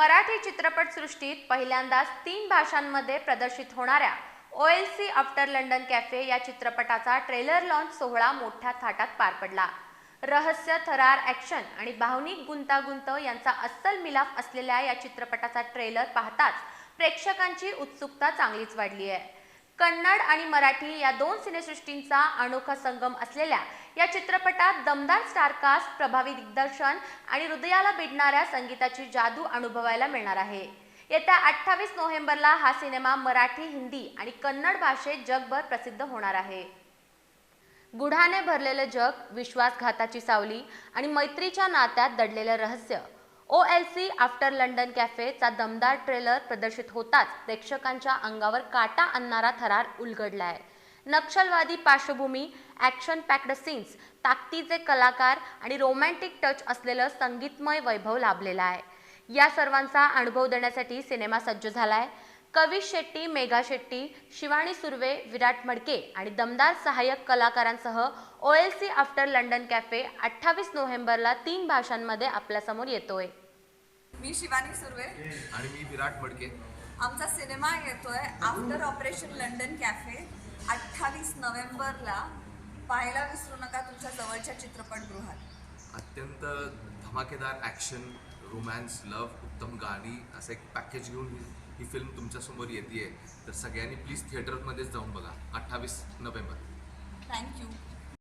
मराठी चित्रपटसृष्टीत पहिल्यांदाच तीन भाषांमध्ये प्रदर्शित होणाऱ्या O L C after London cafe या चित्रपटाचा ट्रेलर लॉन्च सोहळा मोठ्या थाटात पार पडला. रहस्य थरार ॲक्शन आणि भावनिक गुंतागुंत यांचा अस्सल मिलाफ असलेल्या या चित्रपटाचा ट्रेलर पाहताच प्रेक्षकांची उत्सुकता चांगलीच वाढली आहे कन्नड आणि मराठी या दोन सिनेसृष्टींचा अनोखा संगम असलेल्या या चित्रपटात दमदार स्टारकास्ट प्रभावी दिग्दर्शन आणि हृदयाला भिडणाऱ्या संगीताची जादू अनुभवायला मिळणार आहे. येत्या अठ्ठावीस नोव्हेंबरला हा सिनेमा मराठी हिंदी आणि कन्नड भाषेत जगभर प्रसिद्ध होणार आहे. गुढाने भरलेलं जग विश्वासघाताची सावली आणि मैत्रीच्या नात्यात दडलेलं रहस्य O L C after London कॅफेचा दमदार ट्रेलर प्रदर्शित होताच प्रेक्षकांच्या अंगावर काटा आणणारा थरार उलगडला आहे नक्षलवादी पार्श्वभूमी ॲक्शन पॅक्ड सीन्स ताकदीचे कलाकार आणि रोमॅन्टिक टच असलेलं संगीतमय वैभव लाभलेला आहे. या सर्वांचा अनुभव देण्यासाठी सिनेमा सज्ज झाला आहे कविश शेट्टी मेघा शेट्टी शिवानी सुर्वे विराट मडके आणि दमदार सहाय्यक कलाकारांसह O L C after London cafe अठ्ठावीस नोव्हेंबरला तीन भाषांमध्ये आपल्यासमोर येतोय. मी शिवानी सुर्वे. आणि मी विराट मडके. आमचा सिनेमा येतोय आफ्टर ऑपरेशन लंडन कॅफे अठ्ठावीस नोव्हेंबरला. पाहायला विसरू नका तुमच्या जवळच्या चित्रपटगृहात. अत्यंत धमाकेदार ॲक्शन रोमॅन्स लव्ह उत्तम गाणी असं एक पॅकेज घेऊन ही फिल्म तुमच्यासमोर येते आहे तर सगळ्यांनी प्लीज थिएटरमध्येच जाऊन बघा. अठ्ठावीस नोव्हेंबर. थँक्यू